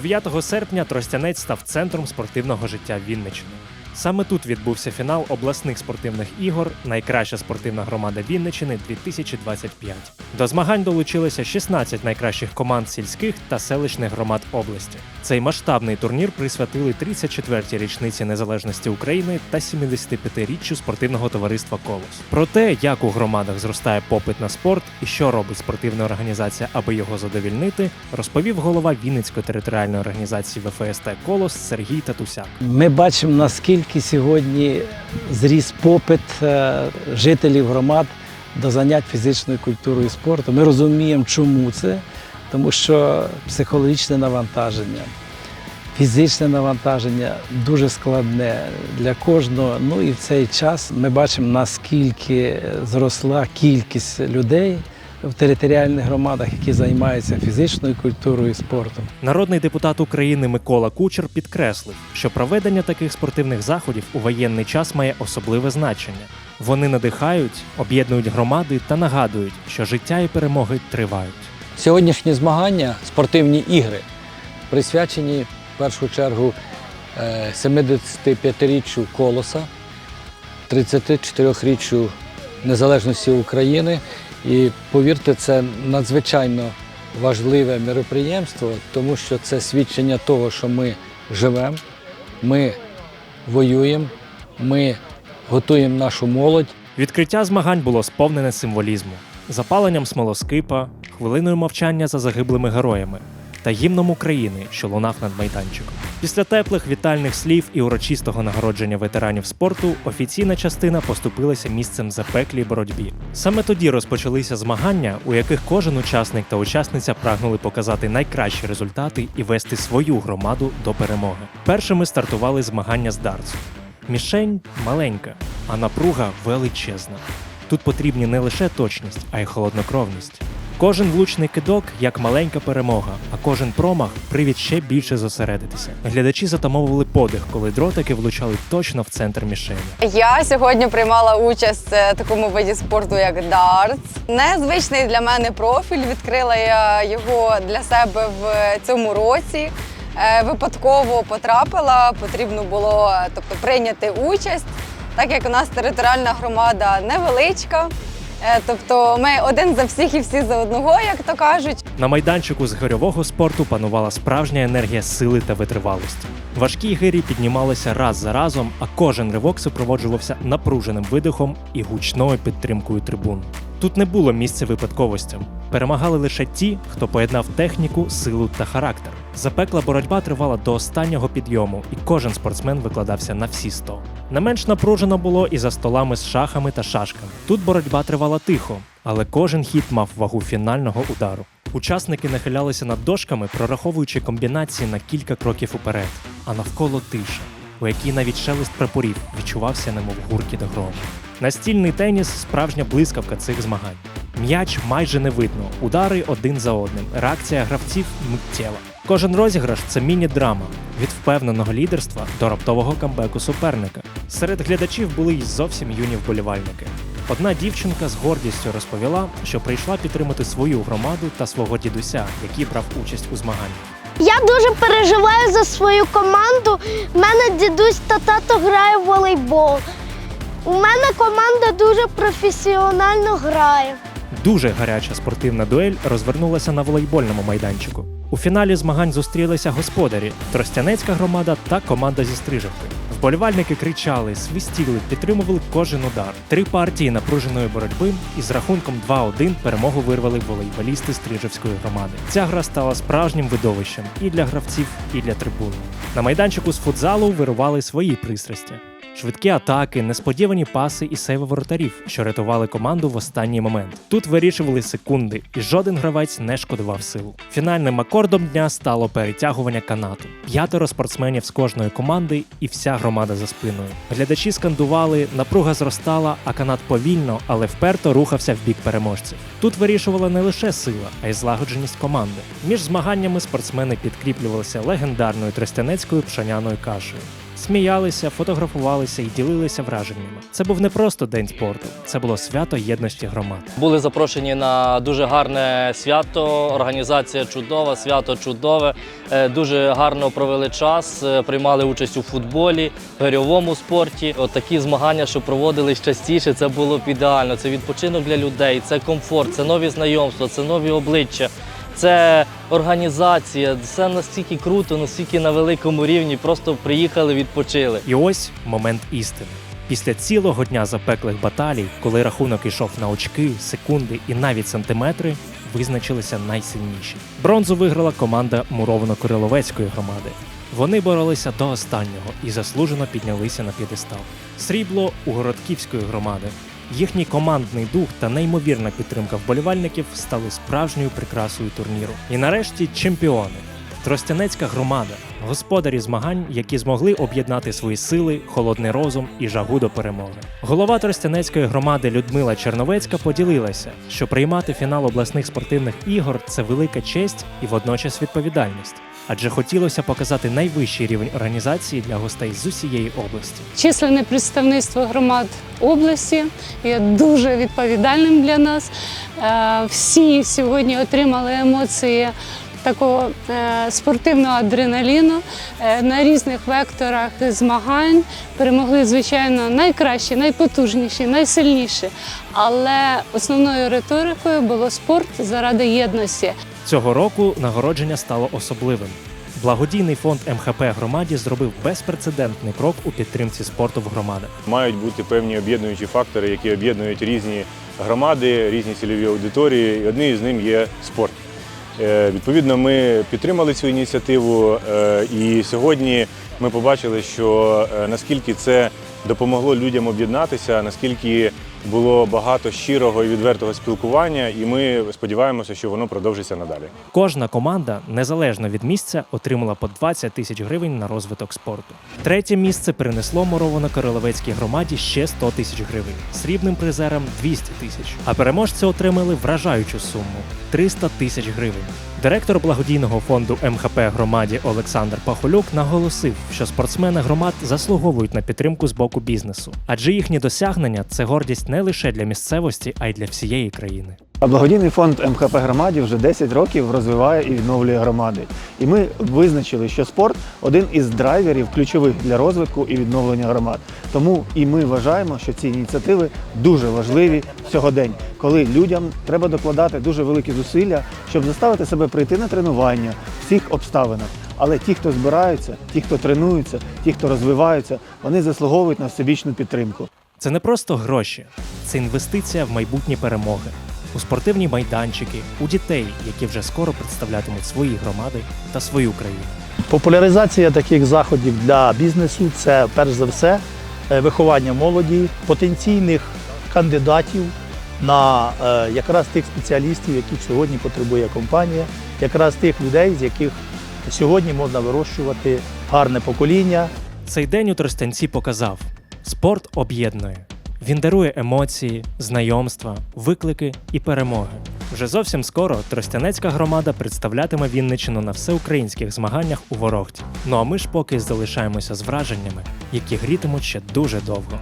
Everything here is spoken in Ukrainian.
9 серпня Тростянець став центром спортивного життя Вінниччини. Саме тут відбувся фінал обласних спортивних ігор Найкраща спортивна громада Вінниччини 2025. До змагань долучилися 16 найкращих команд сільських та селищних громад області. Цей масштабний турнір присвятили 34-й річниці незалежності України та 75-річчю спортивного товариства Колос. Про те, як у громадах зростає попит на спорт і що робить спортивна організація, аби його задовільнити, розповів голова Вінницької територіальної організації ВФСТ Колос Сергій Татусяк. Ми бачимо, наскільки сьогодні зріс попит е, жителів громад до занять фізичною культурою і спортом. Ми розуміємо, чому це, тому що психологічне навантаження, фізичне навантаження дуже складне для кожного. Ну і в цей час ми бачимо, наскільки зросла кількість людей в територіальних громадах, які займаються фізичною культурою і спортом. Народний депутат України Микола Кучер підкреслив, що проведення таких спортивних заходів у воєнний час має особливе значення. Вони надихають, об'єднують громади та нагадують, що життя і перемоги тривають. Сьогоднішні змагання, спортивні ігри, присвячені в першу чергу е, 75-річчю колоса, 34-річчю незалежності України. І повірте, це надзвичайно важливе мероприємство, тому що це свідчення того, що ми живемо, ми воюємо, ми готуємо нашу молодь. Відкриття змагань було сповнене символізму, запаленням смолоскипа, хвилиною мовчання за загиблими героями та гімном України, що лунав над майданчиком. Після теплих вітальних слів і урочистого нагородження ветеранів спорту офіційна частина поступилася місцем запеклій боротьбі. Саме тоді розпочалися змагання, у яких кожен учасник та учасниця прагнули показати найкращі результати і вести свою громаду до перемоги. Першими стартували змагання з дартсу. Мішень маленька, а напруга величезна. Тут потрібні не лише точність, а й холоднокровність. Кожен влучний кидок як маленька перемога, а кожен промах привід ще більше зосередитися. Глядачі затамовували подих, коли дротики влучали точно в центр мішені. Я сьогодні приймала участь в такому виді спорту, як дартс. Незвичний для мене профіль. Відкрила я його для себе в цьому році. Е, Випадково потрапила, потрібно було тобто, прийняти участь, так як у нас територіальна громада невеличка. Е, Тобто ми один за всіх і всі за одного, як то кажуть. На майданчику з гирьового спорту панувала справжня енергія сили та витривалості. Важкі гирі піднімалися раз за разом, а кожен ривок супроводжувався напруженим видихом і гучною підтримкою трибун. Тут не було місця випадковостям. Перемагали лише ті, хто поєднав техніку, силу та характер. Запекла боротьба тривала до останнього підйому, і кожен спортсмен викладався на всі 100. Не менш напружено було і за столами з шахами та шашками. Тут боротьба тривала тихо, але кожен хід мав вагу фінального удару. Учасники нахилялися над дошками, прораховуючи комбінації на кілька кроків уперед, а навколо тиша, у якій навіть шелест прапорів відчувався, немов гуркіт грому. Настільний теніс справжня блискавка цих змагань. М'яч майже не видно, удари один за одним, реакція гравців миттєва. Кожен розіграш це міні-драма від впевненого лідерства до раптового камбеку суперника. Серед глядачів були й зовсім юні вболівальники. Одна дівчинка з гордістю розповіла, що прийшла підтримати свою громаду та свого дідуся, який брав участь у змаганнях. Я дуже переживаю за свою команду. У мене дідусь та тато грає в волейбол. У мене команда дуже професіонально грає. Дуже гаряча спортивна дуель розвернулася на волейбольному майданчику. У фіналі змагань зустрілися господарі Тростянецька громада та команда зі Стрижавки. Вболівальники кричали, свистіли, підтримували кожен удар. Три партії напруженої боротьби і з рахунком 2-1 перемогу вирвали волейболісти Стрижавської громади. Ця гра стала справжнім видовищем і для гравців, і для трибун. На майданчику з футзалу вирували свої пристрасті. Швидкі атаки, несподівані паси і сейви воротарів, що рятували команду в останній момент. Тут вирішували секунди, і жоден гравець не шкодував сил. Фінальним акордом дня стало перетягування канату. П'ятеро спортсменів з кожної команди і вся громада за спиною. Глядачі скандували, напруга зростала, а канат повільно, але вперто рухався в бік переможців. Тут вирішувала не лише сила, а й злагодженість команди. Між змаганнями спортсмени підкріплювалися легендарною тростянецькою пшоняною кашею. Сміялися, фотографувалися і ділилися враженнями. Це був не просто день спорту, це було свято єдності громад. Були запрошені на дуже гарне свято. Організація чудова, свято чудове. Е, Дуже гарно провели час, е, приймали участь у футболі, гирьовому спорті. От такі змагання, що проводились частіше, це було б ідеально. Це відпочинок для людей, це комфорт, це нові знайомства, це нові обличчя. Це організація, все настільки круто, настільки на великому рівні. Просто приїхали, відпочили. І ось момент істини. Після цілого дня запеклих баталій, коли рахунок ішов на очки, секунди і навіть сантиметри, визначилися найсильніші. Бронзу виграла команда Муровно-Кориловецької громади. Вони боролися до останнього і заслужено піднялися на п'єдестал. Срібло у Городківської громади. Їхній командний дух та неймовірна підтримка вболівальників стали справжньою прикрасою турніру. І нарешті чемпіони. Тростянецька громада, господарі змагань, які змогли об'єднати свої сили, холодний розум і жагу до перемоги. Голова Тростянецької громади Людмила Черновецька поділилася, що приймати фінал обласних спортивних ігор це велика честь і водночас відповідальність. Адже хотілося показати найвищий рівень організації для гостей з усієї області. Численне представництво громад області є дуже відповідальним для нас. Е, Всі сьогодні отримали емоції такого е, спортивного адреналіну е, на різних векторах змагань. Перемогли, звичайно, найкращі, найпотужніші, найсильніші. Але основною риторикою було спорт заради єдності. Цього року нагородження стало особливим. Благодійний фонд МХП громаді зробив безпрецедентний крок у підтримці спорту в громадах. Мають бути певні об'єднуючі фактори, які об'єднують різні громади, різні цільові аудиторії. І одним з них є спорт. Е, Відповідно, ми підтримали цю ініціативу, е, і сьогодні ми побачили, що е, наскільки це допомогло людям об'єднатися, наскільки було багато щирого і відвертого спілкування, і ми сподіваємося, що воно продовжиться надалі. Кожна команда, незалежно від місця, отримала по 20 тисяч гривень на розвиток спорту. Третє місце принесло Морово-Королевецькій громаді ще 100 тисяч гривень, срібним призерам 200 тисяч. А переможці отримали вражаючу суму 300 тисяч гривень. Директор благодійного фонду МХП громаді Олександр Пахолюк наголосив, що спортсмени громад заслуговують на підтримку з боку бізнесу, адже їхні досягнення це гордість не лише для місцевості, а й для всієї країни. Благодійний фонд МХП громаді вже 10 років розвиває і відновлює громади. І ми визначили, що спорт один із драйверів ключових для розвитку і відновлення громад. Тому і ми вважаємо, що ці ініціативи дуже важливі сьогодень, коли людям треба докладати дуже великі зусилля, щоб заставити себе прийти на тренування в всіх обставинах. Але ті, хто збираються, ті, хто тренуються, ті, хто розвиваються, вони заслуговують на всебічну підтримку. Це не просто гроші, це інвестиція в майбутні перемоги, у спортивні майданчики, у дітей, які вже скоро представлятимуть свої громади та свою країну. Популяризація таких заходів для бізнесу це перш за все е, виховання молоді, потенційних кандидатів на е, якраз тих спеціалістів, яких сьогодні потребує компанія, якраз тих людей, з яких сьогодні можна вирощувати гарне покоління, Цей день у Тростянці показав: спорт об'єднує. Він дарує емоції, знайомства, виклики і перемоги. Вже зовсім скоро Тростянецька громада представлятиме Вінничину на всеукраїнських змаганнях у Ворохті. Ну а ми ж поки залишаємося з враженнями, які грітимуть ще дуже довго.